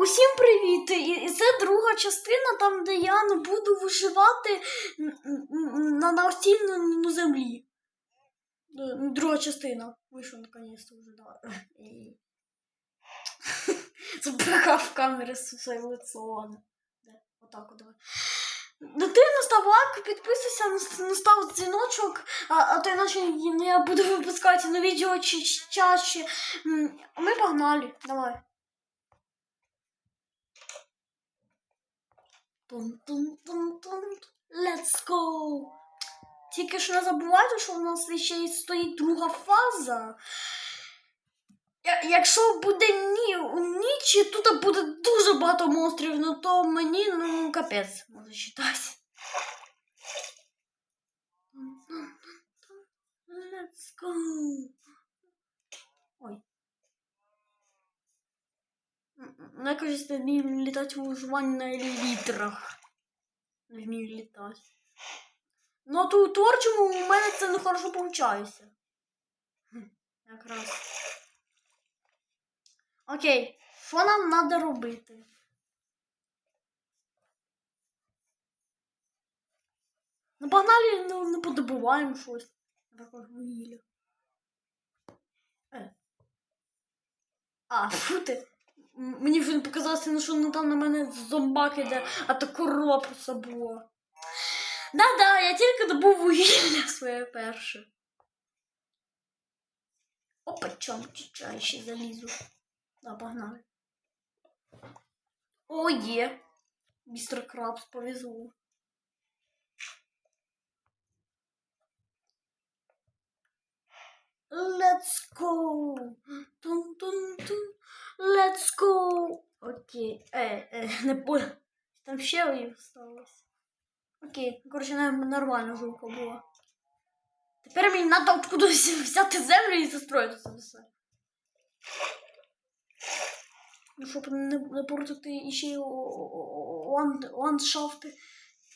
Усім привіт! І це друга частина, там, де я не буду виживати на, на всій н- н- землі. Е, Друга частина. Вийшов наконец-то вже да. Забрехав камери своє лицо. Отак от давай. Став лайк, підписуйся, настав дзвіночок, а, а то іначе я буду випускати на відео чаще. Ми погнали, давай. Let's go! Тільки ж не забувайте, що у нас ще й стоїть друга фаза. Якщо буде ні, ніч, і тут буде дуже багато монстрів, ну то мені ну капець може считати. Let's go. Ой. Кажется, не вмію літати у виживанні на елітрах. Не вмію літати. Ну, а то у мене це не хорошо виходить. Якраз. Окей, що нам треба робити? Ну, погнали, ну, не подобуваємо щось. Наприклад, вугілля. Е. А, фу ти. Мені вже не показалося, ну, що там на мене зомбак іде, а то корова просто. Да-да, я тільки добув вугілля своє перше. Опа, чом чай ще залізу. Да, погнали. О, є. Містер Крабс повезло. Let's go. Тун-тун-тун. Let's go. Окей. Е, е, не понял. Там ще їх осталось. Окей, коротше, нормально жовка була. Тепер мені треба откудись взяти землю і застроїти це все. Ну, щоб не, не портити іще й ландшафти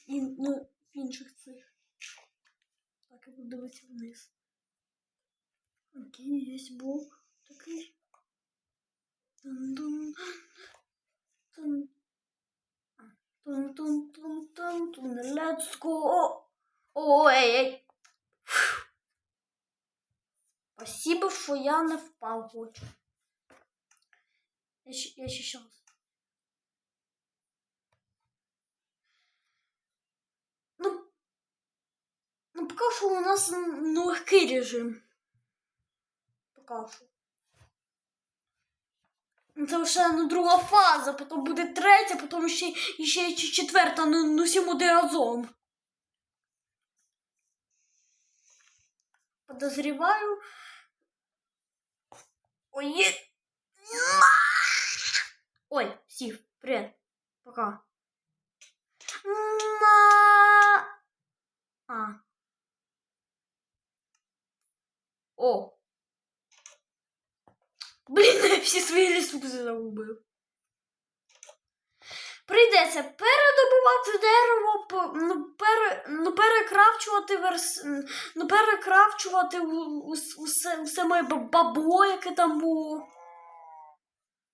і ну, інших цих. Так, я буду дивитися вниз. Окей, є блок такий. Тун-тун. Тун. Тун-тун-тун-тун-тун. Let's go. О, ей. Спасибо, що я не впав хоч. Я ще, я. Ну, ну, поки що у нас легкий режим. Поки що. Ну, Це вже ну, друга фаза, потім буде третя, потім ще, ще четверта, ну, ну всі буде разом. Подозреваю. Ой, Стив, привет. Пока. Ма- А. О. Блін, я всі свої ресурси загубив. Прийдеться передобувати дерево, ну, пере, ну, перекрафчувати верс, ну, перекрафчувати у- усе, усе моє ба- бабло, яке там було.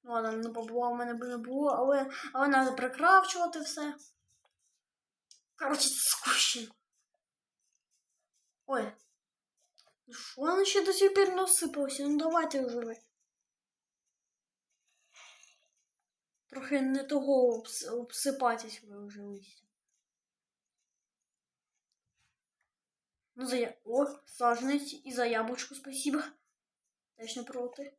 Ну, ладно, ну, бабло в мене би не було, але, але треба перекрафчувати все. Коротше, це скучно. Ой. Ну що воно ще до сих пір не осипалося? Ну давайте вже ви. Трохи не того обс... обсипатись ви вже листя. Ну, за я... О, саженець і за яблучко спасибо. Теж не проти.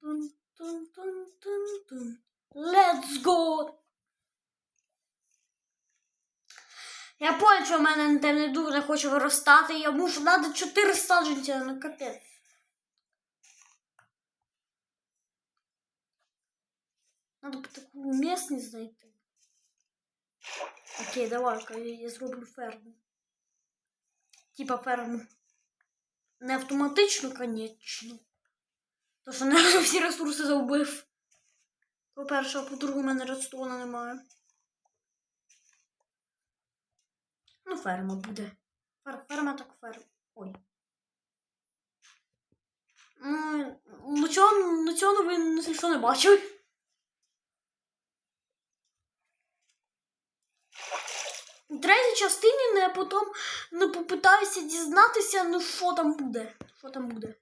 Тун-тун-тун-тун-тун. Let's go! Я понял, що в мене не хоче виростати. Я мушу надо 4 саджанця, ну капець. Надо таку місцевість знайти. Окей, давай-ка я, зроблю ферму. Типа ферму. Не автоматично, конечно. То що не всі ресурси загубив. По-перше, а по-друге, у мене редстоуна немає. Ну, ферма буде. Фер, ферма так ферма. Ой. Ну, Ну цього, ну цього ви ніхто не бачив. У третій частині ну, я потім ну, попитаюся дізнатися, ну що там буде. Що там буде.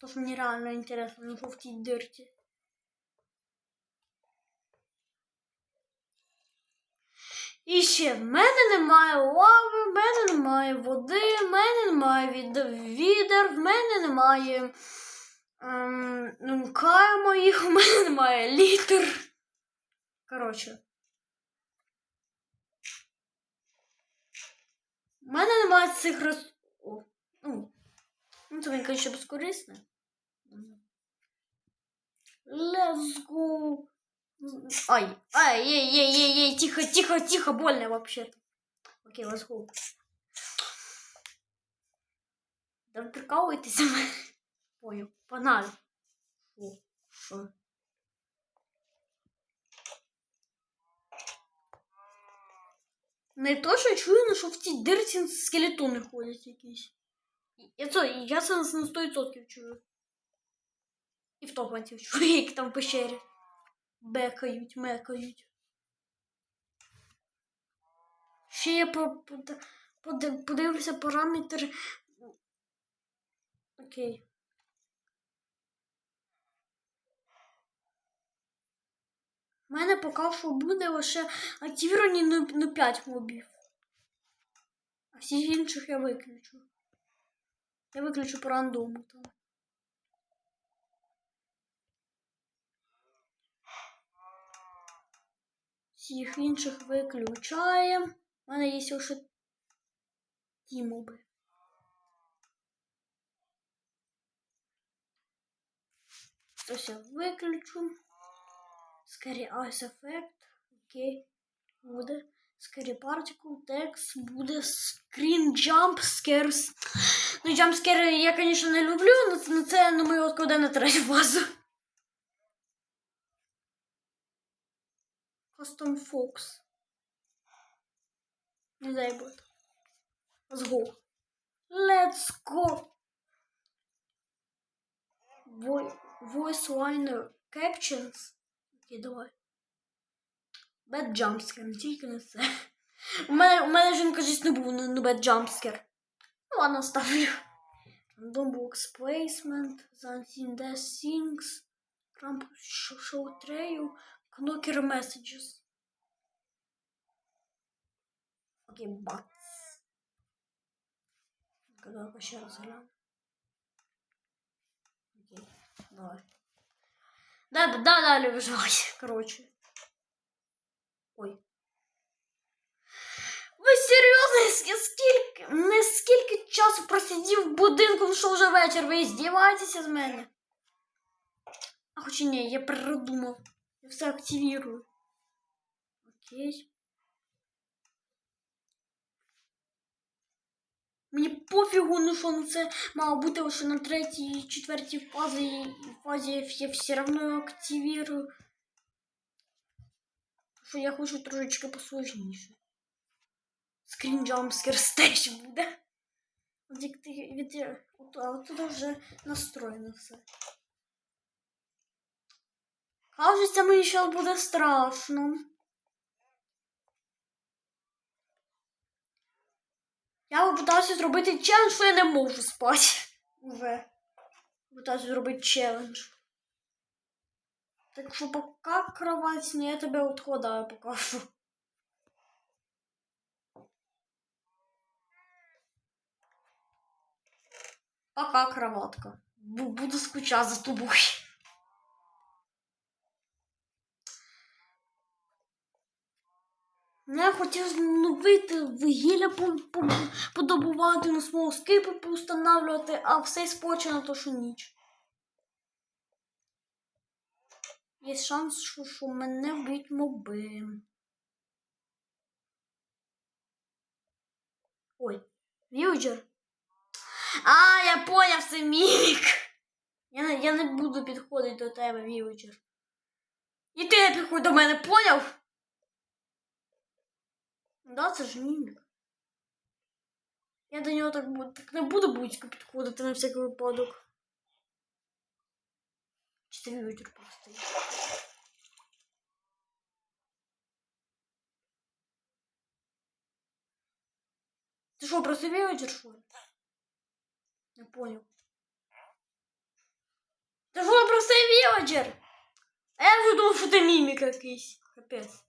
Тож мені реально інтересно, ну що в тій дирті. І ще в мене немає лави, в мене немає води, в мене немає від... відер, в мене немає ем, ну, кая моїх, в мене немає літер. Коротше. У мене немає цих роз... О, ну, ну, це він, звісно, безкорисне. Let's go. Ай, ай, ей, ей, ей, ей, тихо, тихо, тихо, больно вообще-то. Окей, let's go. Да ви прикалуєтеся мене. Понял, погнали. О, що? Не то, що чую, але що в цій дирці скелетони ходять якісь. Я це, я це на 100% чую. І в топанців чую, як там пещері. Бекають, мекають. Ще я по, под- под- подивлюся параметр. Окей. У мене поки що буде лише активіровані на, на 5 мобів. А всіх інших я виключу. Я виключу по рандому там. Всіх інших виключаємо. У мене є лише ті моби. Ось я виключу. Scary Ice Effect. Окей. Буде. Scary Particle Text. Буде Screen Jump Scares. Ну, Jump jumpscare я, звісно, не люблю, але це, ну, ми відкладемо на третю фазу. Custom Fox. Не дай бог. Let's go. Let's go. Vo- Voice liner captions. Окей, давай. Bad jumpscare, не тільки не це. У мене, у мене жінка кажись не був ну, bad jumpscare. Ну ладно, ставлю. Random box placement, unseen death things, Krampus show, trail, Knocker messages. Окей, бац. Давай ще раз гляну. Окей, давай. Да, да, да, далі виживай, короче. Ой. Ви серйозно? Скільки, не скільки часу просидів будинку, що вже вечір, ви здіваєтеся з мене? А хоч і ні, я передумав. Я все активірую. Окей. Мені пофігу, ну що ну це мало бути лише на третій, четвертій фазі, фазі я все одно активірую. Що я хочу трошечки посложніше. Скрін джампскер теж буде. А тут вже настроєно все. Кажеться, мені ще буде страшно. Я попитався зробити челендж, що я не можу спати. Уже. Попитався зробити челендж. Так що пока кровать, не я тебе відкладаю поки що. Пока, кроватка. Буду скучати за тобою. Я хотів по- по- подобувати, на свого скипи поустанавлювати, а все споче на то, що ніч. Є шанс, що, що мене вб'ють моби. Ой, в'юджер. А, я поняв, це мімік. Я не, я не буду підходити до тебе, в'юджер. І ти не підходь до мене, поняв? Да, це ж мімік. Я до нього так, бу- так не буду будь підходити на всякий випадок. Чи це вівер просто? Ты что, просто вивер, что ли? Не понял. Ти що, просто вілоджер? А я вже думав, що ти мімік якийсь. Капець.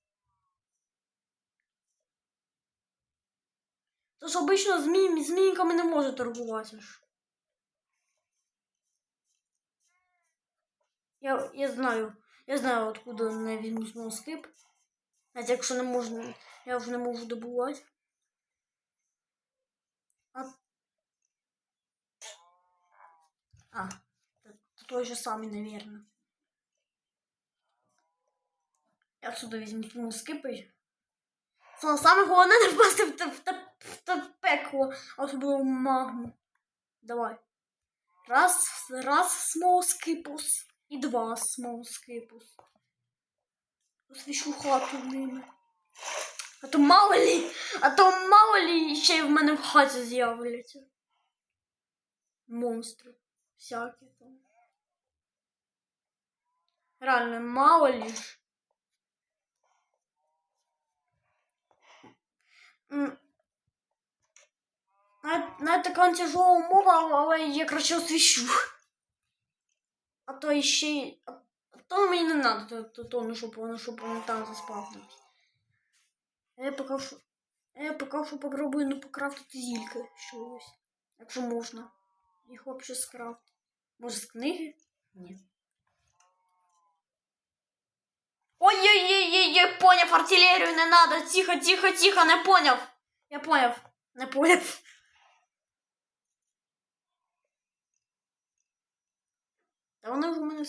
Тож обично з, мім... з не може торгуватися ж. Я, я знаю. Я знаю, откуда я візьму смолскип. Навіть якщо не можна, я вже не можу добувати. А, а это той же самый, наверное. Я отсюда візьму смолскипи. Саме головне не впасти в в в те пекло, особливо магму. Давай. Раз, раз смолскипус. І два смолскипус. Освіщу хату ними. А то мало лі, а то мало лі ще й в мене в хаті з'являться. Монстри. Всякі там. Реально, мало лі. ж. М. Навіть, навіть така тяжела умова, але я краще освіщу. А то іще й. А а то мені не треба, то, то, то ну, щоб воно, щоб воно там заспавнилось. А Я поки що. а Я поки що попробую ну, покрафтити зільки щось. Якщо можна. Їх взагалі скрафтити. Може з книги? Ні. Ой-ой-ой-ой, поняв, артилерію не надо. Тихо, тихо, тихо, не поняв. Я поняв. Не поняв. Та вони вже в мене.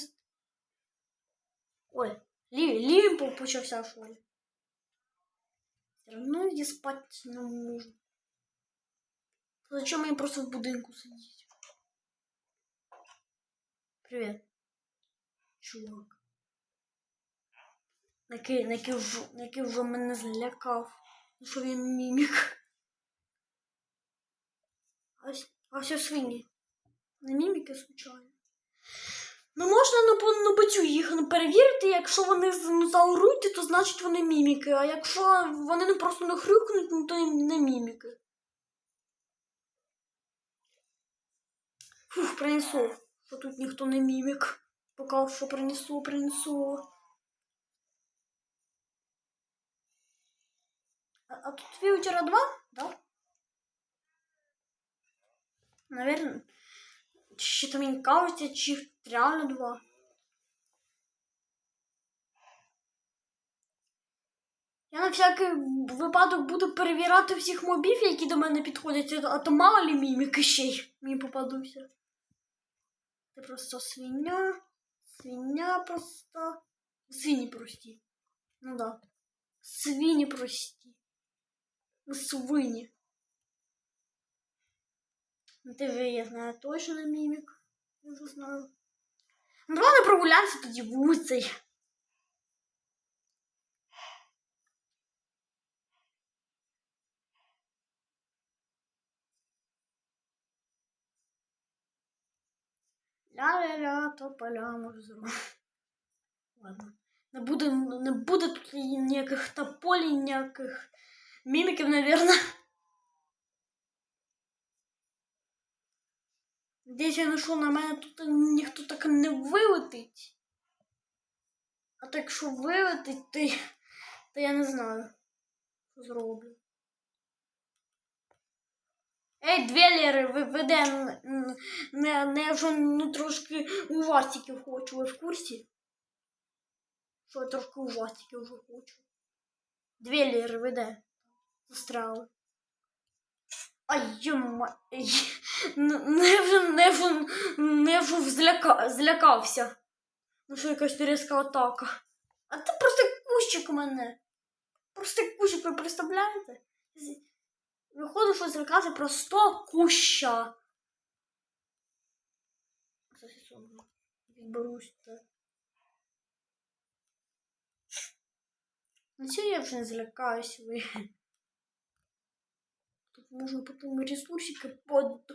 Ой, лі, лімпо почався що ли. Все одно я спати не можу. Зачем мені просто в будинку сидіти? Привіт. Чувак. Який, який, вже, який вже мене злякав. Ну, Що він мімік. А, а все свині. Не міміки, звичайно. Ну можна на бицю їх ну, перевірити, якщо вони ну, заоруть, то значить вони міміки. А якщо вони не просто не хрюкнуть, ну то не міміки. Фух, принесу. Що тут ніхто не мімік. Поки що принесу, принесу. А, а тут віучера два, да? Наверное. Чи то мені кажеться, чи реально два. Я на всякий випадок буду перевіряти всіх мобів, які до мене підходять, а то мало лі міміки ще й мені попадуться. Це просто свиня. Свиня просто. Свині прості. Ну да. Свині прості. Свині. Ну, вже я знаю точно мімік. Я вже знаю. Ну, давай не прогуляємося тоді вулицею. Ля-ля-ля, то поля зробити. Ладно. Не буде, не буде тут ніяких тополій, ніяких міміків, навірно. Десь я знайшов на мене тут ніхто так не вилетить. А так якщо вилетить, то, то я не знаю, що зроблю. Ей, двелєри, ви веде не, не вже ну, трошки ужастиків хочу, ви в курсі? Що я трошки ужастиків вже хочу. Двелєри веде. Застряли. Ай, йома. Н- Не вже, не вже, не вже зляка, злякався. Ну що якась різка атака. А ти просто кущик у мене. Просто кущик, ви представляєте? Виходить, що злякався просто куща. Відберусь так. Ну я вже не злякаюсь ви. Тут можна потім ресурсики под...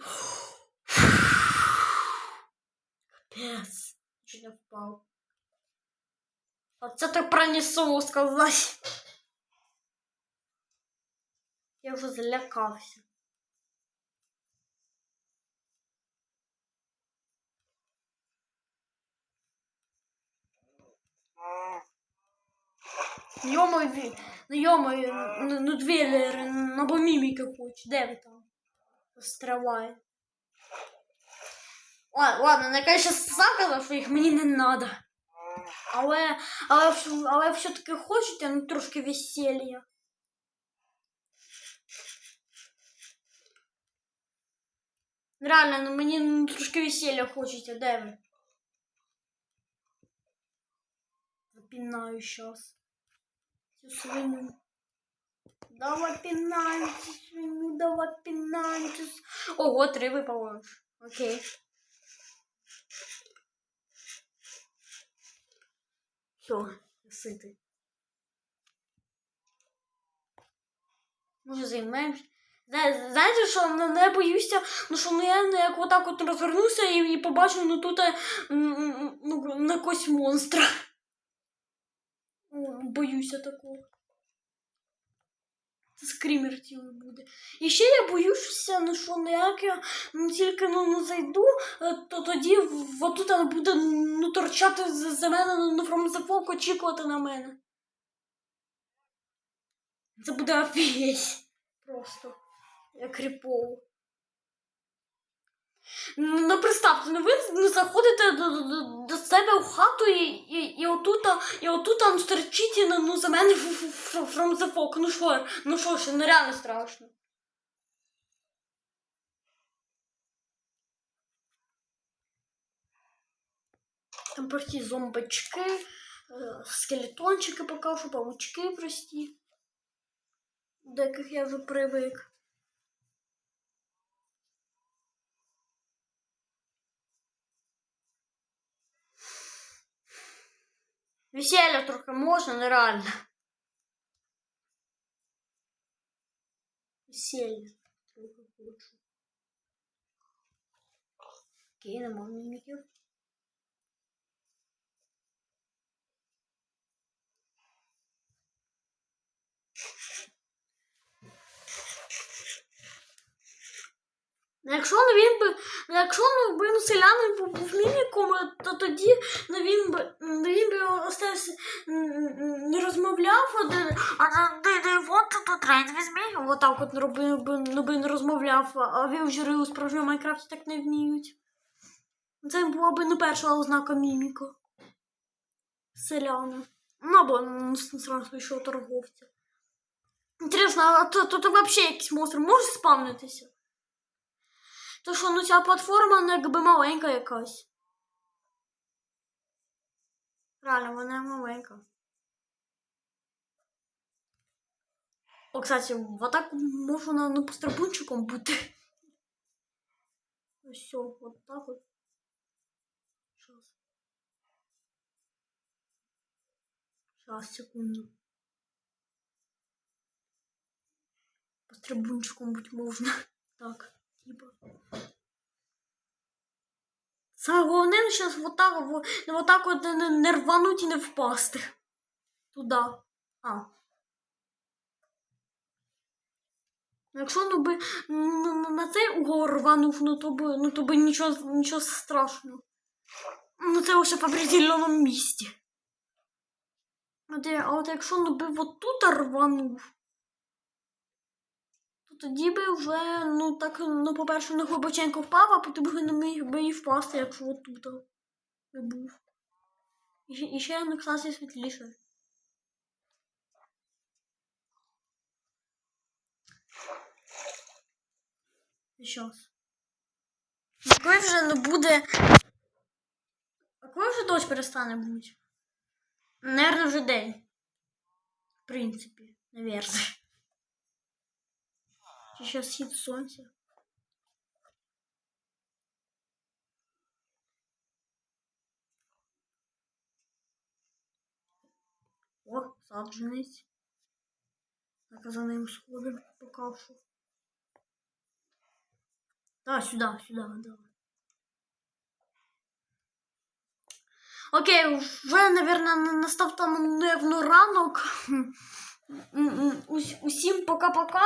Капець. чуть не впав. А це так пронесло сказати. Я вже злякався. Йомой, ві- ну йомой, ну, ну двілер, на бо міміки хоч, де ви там? Стриває. Ладно, ладно, не конечно сказала, що їх мені не надо. Але, але, вс- але все-таки хочете, ну трошки весілля. Реально, ну мені ну, трошки весілля хочеться, де ви? Запинаю сейчас. Цю свиню. Давай пинай цю свиню, давай пинай цю с- Ого, три випало. Окей. Все, ситий. Може займемось. Зна- Знаєте, що ну, не боюся, ну що ну, я ну, як отак от розвернуся і, і побачу ну тут е, ну, на якогось монстра. Боюся такого. Це скрімер цілий буде. І ще я боюся, ну що ну як я ну, тільки ну, ну, зайду, е, то тоді отут буде ну, торчати за мене, ну, ну from the очікувати на мене. Це буде офігеть. Просто. Я кріпово. Ну, представте, ну ви заходите до, до, до себе в хату і, і, і отута, і отута ну, стерчить ну, ну, за мене from the folk. Ну що, ну що ж, ну реально страшно. Там прості зомбачки, е, скелетончики покажу, павучки прості, до яких я вже привик. Весілля трохи можна, нереально. Весілля трохи хочу. Окей, нема міміків. Якщо ну, він би, ну, якщо ну, ну, селянин був, міміком, то тоді ну, він би, ну, він би остався, не розмовляв, а от тут трейд візьми. Отак от робив би, ну, би не розмовляв, а вівжери у справжньому Майнкрафті так не вміють. Це була би не перша ознака міміка. Селяна. Ну, або ну, сразу ще торговця. Інтересно, а тут, тут взагалі якийсь монстр може спавнитися? То що, ну ця платформа ну, якби маленька якась. Реально, вона маленька. О, кстати, вот так можна ну, пострибунчиком бути. Ось все, вот так от. Щас. Щас, секунду. Пострибунчиком бути можна. Так, типа. Саме головне, зараз вот так, во- ну, вот от не, не рвануть і не впасти. Туда. А. Ну, Якщо ну би ну, ну, на цей угол рванув, ну то би, ну, то би нічого, нічого страшного. Ну це лише в определеному місці. А, от якщо ну би от тут рванув, тоді би вже, ну так, ну, по-перше, не глибоченько впав, а потім би не міг би і впасти, якщо тут би був. І, ще- на класі світліше. Щас. Коли вже не буде. А коли вже дощ перестане бути? Наверно, вже день. В принципі, наверное. Зараз схід сонця? О, саджанець. Так, за ним сходимо по кашу. Да, сюда, сюда, давай. Окей, вже, напевно, настав там, напевно, ранок. Усім пока-пока.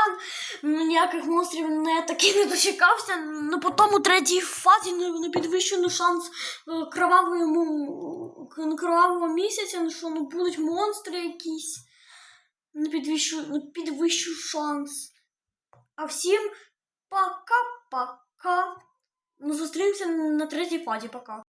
Ніяких монстрів не таки не дочекався. Ну потім у третій фазі не, підвищено шанс е, кровавому, кровавого місяця, ну що ну, будуть монстри якісь. Не підвищу, не підвищу шанс. А всім пока-пока. Ну, зустрінемося на третій фазі, пока.